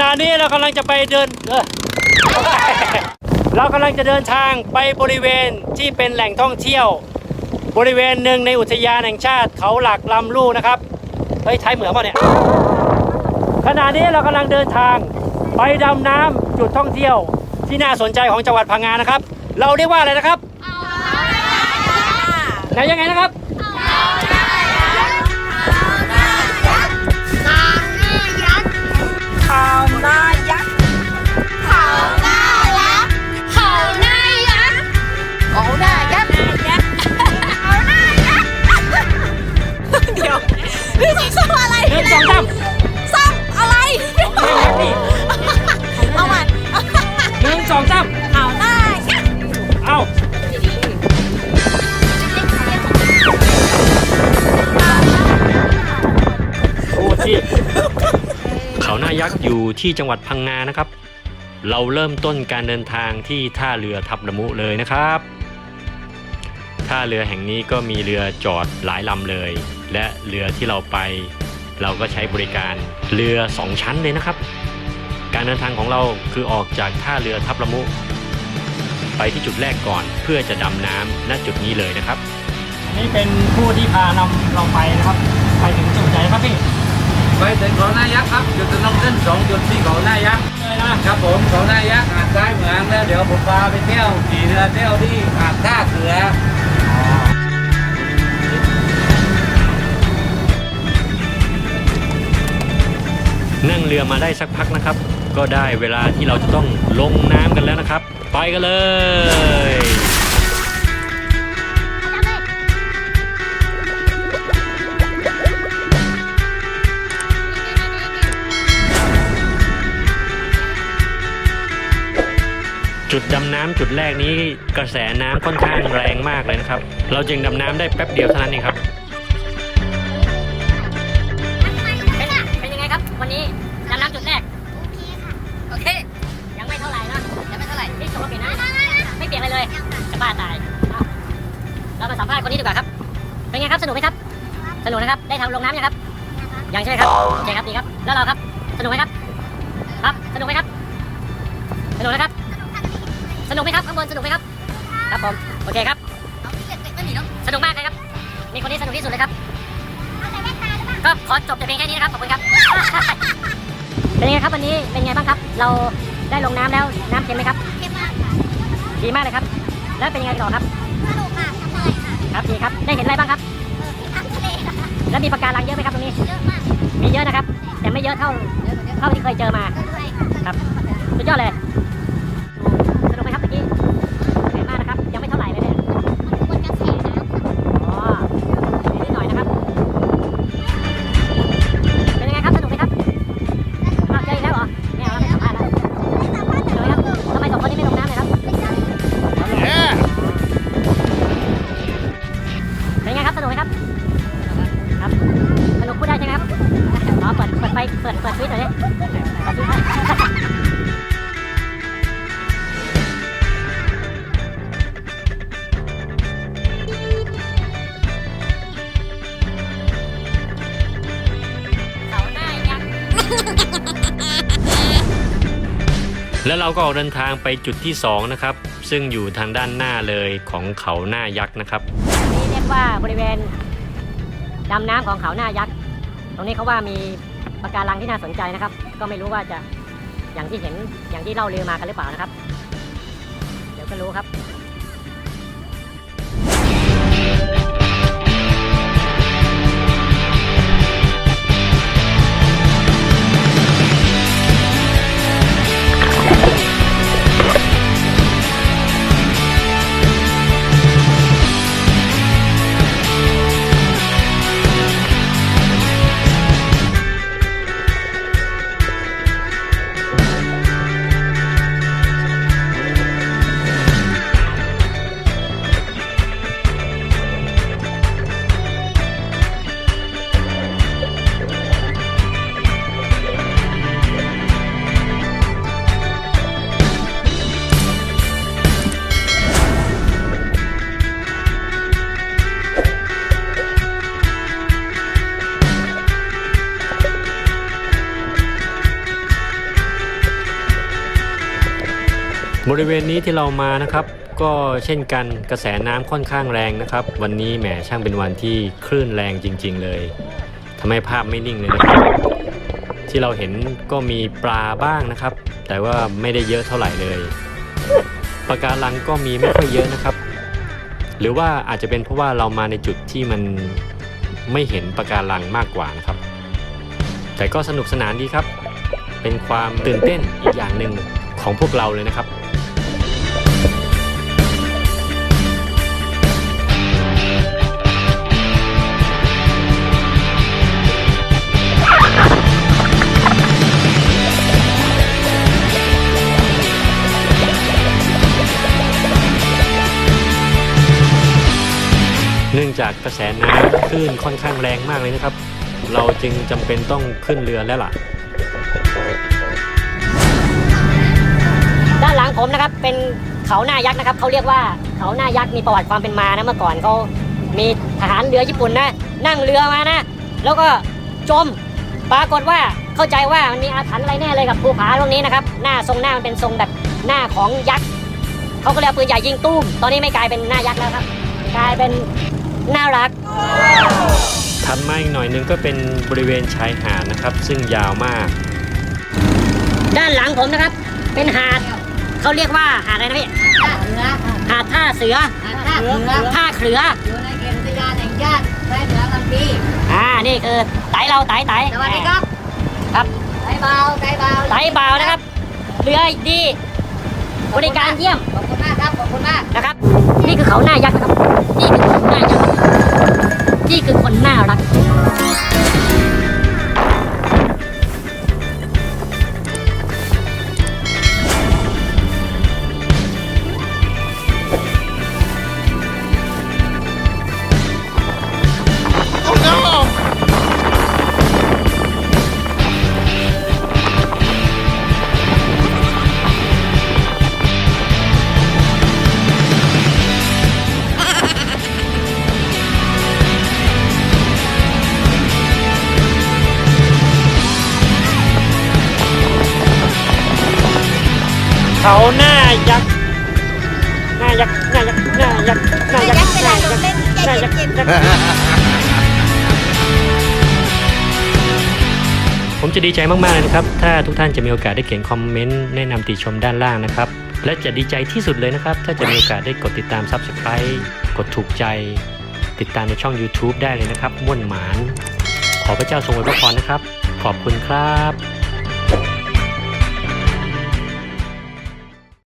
ณะนี้เรากำลังจะไปเดินเออเรากำลังจะเดินทางไปบริเวณที่เป็นแหล่งท่องเที่ยว บริเวณหนึ่งในอุทยานแห่งชาติเขาหลักลำลูนะครับเฮ้ยไทยเหมือนป่ะเนี่ยขณะนี้เรากำลังเดินทางไปดำน้ำจุดท่องเที่ยว ที่น่าสนใจของจังหวัดพังงานะครับ เราเรียกว่าอะไรนะครับไหนยังไงนะครับ ยักษ์อยู่ที่จังหวัดพังงานะครับ เราเริ่มต้นการเดินทางที่ท่าเรือทับละมุเลยนะครับ ท่าเรือแห่งนี้ก็มีเรือจอดหลายลำเลย และเรือที่เราไป เราก็ใช้บริการเรือสองชั้นเลยนะครับ การเดินทางของเราคือออกจากท่าเรือทับละมุ ไปที่จุดแรกก่อนเพื่อจะดำน้ำณจุดนี้เลยนะครับ อันนี้เป็นผู้ที่พานำเราไปนะครับ ไปถึงจุดไหนครับพี่ ไปถึงเขาหน้ายักษ์ครับจุดจะต้องขึ้นสองจุดที่เขาหน้ายักษ์เลยนะครับผมเขาหน้ายักษ์หาดซ้ายเหมืองแล้วเดี๋ยวผมพาไปเที่ยวขี่เรือเที่ยวที่หาดท่าเสือนั่งเรือมาได้สักพักนะครับ ก็ได้เวลาที่เราจะต้องลงน้ำกันแล้วนะครับ ไปกันเลย จุดดำน้ำจุดแรกนี้กระแสน้ำค่อนข้างแรงมากเลยนะครับ เราจึงดำน้ำได้แป๊บเดียวเท่านั้นเองครับ เป็นเป็นยังไงครับ วันนี้ดำน้ำจุดแรก โอเคค่ะโอเค ยังไม่เท่าไหร่เนอะยังไม่เท่าไหร่นี่สมมติเปลี่ยนนะ ไม่เปลี่ยนอะไรเลย จะบ้าตายเอาเรามาสัมภาษณ์คนนี้ดีกว่าครับ เป็นไงครับ สนุกไหมครับ สนุกนะครับ ได้ทำลงน้ำยังครับ ยังใช่ไหมครับโอเคครับ ดีครับ แล้วเราครับ สนุกไหมครับ ครับ สนุกไหมครับ สนุกนะครับ นุกไหมครับข้างบนสนุกไหมครับ ครับผม โอเคครับ สนุกมากเลยครับ มีคนที่สนุกที่สุดเลยครับ ก็ขอจบแต่เพียงแค่นี้นะครับ ขอบคุณครับ เป็นไงครับวันนี้เป็นไงบ้างครับ เราได้ลงน้ำแล้วน้ำเค็มไหมครับ ดีมากเลยครับ แล้วเป็นยังไงต่อครับ ครับดีครับ ได้เห็นอะไรบ้างครับ แล้วมีปะการังเยอะไหมครับตรงนี้ มีเยอะนะครับ แต่ไม่เยอะเท่าเท่าที่เคยเจอมา ครับ สุดยอดเลย แล้วเราก็ออกเดินทางไปจุดที่สองนะครับซึ่งอยู่ทางด้านหน้าเลยของเขาหน้ายักษ์นะครับนี่เรียกว่าบริเวณดำน้ำของเขาหน้ายักษ์ตรงนี้เขาว่ามีปะการังที่น่าสนใจนะครับ ก็ไม่รู้ว่าจะอย่างที่เห็นอย่างที่เล่าลือมากันหรือเปล่านะครับ เดี๋ยวก็รู้ครับ บริเวณนี้ที่เรามานะครับก็เช่นกันกระแสน้ำค่อนข้างแรงนะครับ วันนี้แหมช่างเป็นวันที่คลื่นแรงจริง ๆ เลยทำให้ภาพไม่นิ่งเลยนะครับ ที่เราเห็นก็มีปลาบ้างนะครับ แต่ว่าไม่ได้เยอะเท่าไหร่เลยปะการังก็มีไม่ค่อยเยอะนะครับ หรือว่าอาจจะเป็นเพราะว่าเรามาในจุดที่มันไม่เห็นปะการังมากกว่านะครับ แต่ก็สนุกสนานดีครับ เป็นความตื่นเต้นอีกอย่างหนึ่ง ของพวกเราเลยนะครับเนื่องจากกระแสน้ำคลื่นค่อนข้างแรงมากเลยนะครับ เราจึงจำเป็นต้องขึ้นเรือแล้วล่ะ ด้านหลังผมนะครับ เป็นเขาหน้ายักษ์นะครับเขาเรียกว่าเขาหน้ายักษ์มีประวัติความเป็นมานะเมื่อก่อนเขามีทหารเรือญี่ปุ่นนะนั่งเรือมานะ แล้วก็จมปรากฏว่าเข้าใจว่ามันมีอาถรรพ์อะไรแน่เลยกับภูผาตรงนี้นะครับหน้าทรงหน้ามันเป็นทรงแบบหน้าของยักษ์เขาก็เลยเอาปืนใหญ่ยิงตุ้มตอนนี้ไม่กลายเป็นหน้ายักษ์แล้วครับ กลายเป็นน่ารักถัดมาอีกหน่อยหนึงก็เป็นบริเวณชายหาดนะครับ ซึ่งยาวมาก ด้านหลังผมนะครับ เป็นหาด เขาเรียกว่าหาดอะไรนะพี่หาดท่าเสือท่าเรือท่าเขืออยู่ในเขตอุทยานแห่งชาติแม่เหนือลำปีอ่านี่คือไตเราไตไตสวัสดีครับ ครับไทยเบาไทยเบาไตเบานะครับเรือดีบริการเยี่ยมขอบคุณมากครับขอบคุณมากนะครับ นี่คือเขาหน้ายักษ์นะครับนี่คือคนหน้ายักษ์นี่คือคนน่ารัก เขาหน้ายักษ์หน้ายักษ์หน้ายักษ์หน้ายักษ์หน้ายักษ์หน้ายักษ์หน้ายักษ์ผมจะดีใจมากๆเลยนะครับ ถ้าทุกท่านจะมีโอกาสได้เขียนคอมเมนต์แนะนำติชมด้านล่างนะครับ และจะดีใจที่สุดเลยนะครับ ถ้าจะมีโอกาสได้กดติดตาม Subscribe กดถูกใจ ติดตามในช่อง YouTube ได้เลยนะครับม่วนหมาน ขอพระเจ้าทรงอวยพระพรนะครับ ขอบคุณครับ